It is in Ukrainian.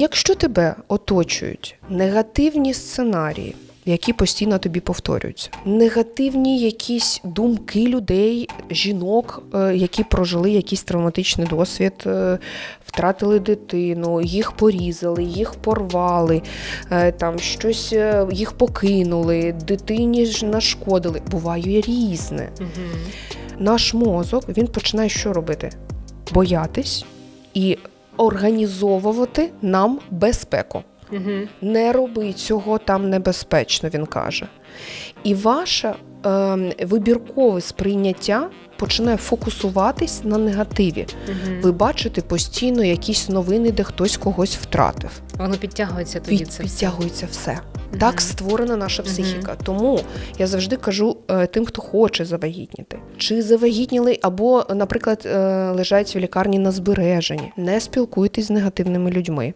Якщо тебе оточують негативні сценарії, які постійно тобі повторюються, негативні якісь думки людей, жінок, е, які прожили якийсь травматичний досвід, е, втратили дитину, їх порізали, їх порвали, е, там щось їх покинули, дитині ж нашкодили. Буває різне. Наш мозок він починає що робити? Боятись і організовувати нам безпеку. Не роби цього там небезпечно, він каже. І ваше е, вибіркове сприйняття починає фокусуватись на негативі. Ви бачите постійно якісь новини, де хтось когось втратив. Воно підтягується тоді. Під, це все. підтягується все. Так створена наша психіка. Тому я завжди кажу е, тим, хто хоче завагітніти, чи завагітніли, або, наприклад, е, лежать в лікарні на збереженні. Не спілкуйтесь з негативними людьми.